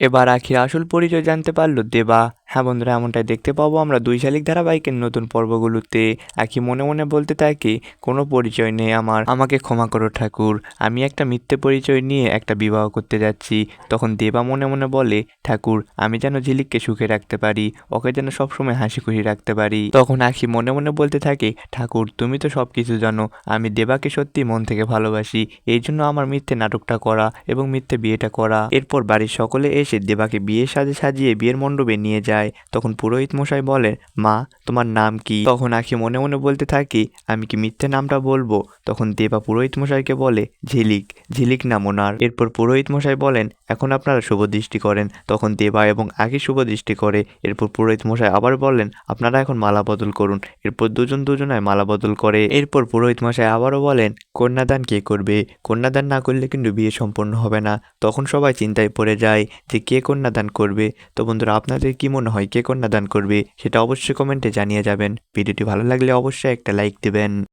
এবার আখির আসল পরিচয় জানতে পারল দেবা। হ্যাঁ বন্ধুরা, এমনটাই দেখতে পাবো আমরা দুই শালিক ধারাবাহিকের নতুন পর্বগুলোতে। আখি মনে মনে বলতে থাকে কোনো পরিচয় নেই আমার। আমাকে ক্ষমা করো ঠাকুর। আমি একটা মিথ্যে পরিচয় নিয়ে একটা বিবাহ করতে যাচ্ছি। তখন দেবা মনে মনে বলে, ঠাকুর, আমি যেন ঝিলিককে সুখে রাখতে পারি, ওকে যেন সবসময় হাসি খুশি রাখতে পারি। তখন আখি মনে মনে বলতে থাকে, ঠাকুর, তুমি তো সব কিছু জানো, আমি দেবাকে সত্যি মন থেকে ভালোবাসি। এই জন্য আমার মিথ্যে নাটকটা করা এবং মিথ্যে বিয়েটা করা। এরপর বাড়ির সকলে এসে দেবাকে বিয়ের সাজে সাজিয়ে বিয়ের মণ্ডপে নিয়ে যায়। তখন পুরোহিত মশাই বলেন, মা, তোমার নাম কি? তখন আখি মনে মনে বলতে থাকি, আমি কি মিথ্যে নামটা বলব? তখন দেবা পুরোহিত মশাইকে বলে, ঝিলিক ঝিলিক নাম ওনার। এরপর পুরোহিত মশাই বলেন, এখন আপনারা শুভ দৃষ্টি করেন। তখন দেবা এবং আগে শুভ দৃষ্টি করে, এরপর পুরোহিত মশাই আবার বলেন, আপনারা এখন মালা বদল করুন। এরপর দুজন দুজনায় মালা বদল করে। এরপর পুরোহিত মশাই আবারও বলেন, কন্যাদান কে করবে? কন্যাদান না করলে কিন্তু বিয়ে সম্পন্ন হবে না। তখন সবাই চিন্তায় পড়ে যায় যে কে কন্যাদান করবে। তো বন্ধুরা, আপনাদের কি মনে হয় কে কন্যাদান করবে সেটা অবশ্যই কমেন্টে জানিয়ে যাবেন। ভিডিওটি ভালো লাগলে অবশ্যই একটা লাইক দেবেন।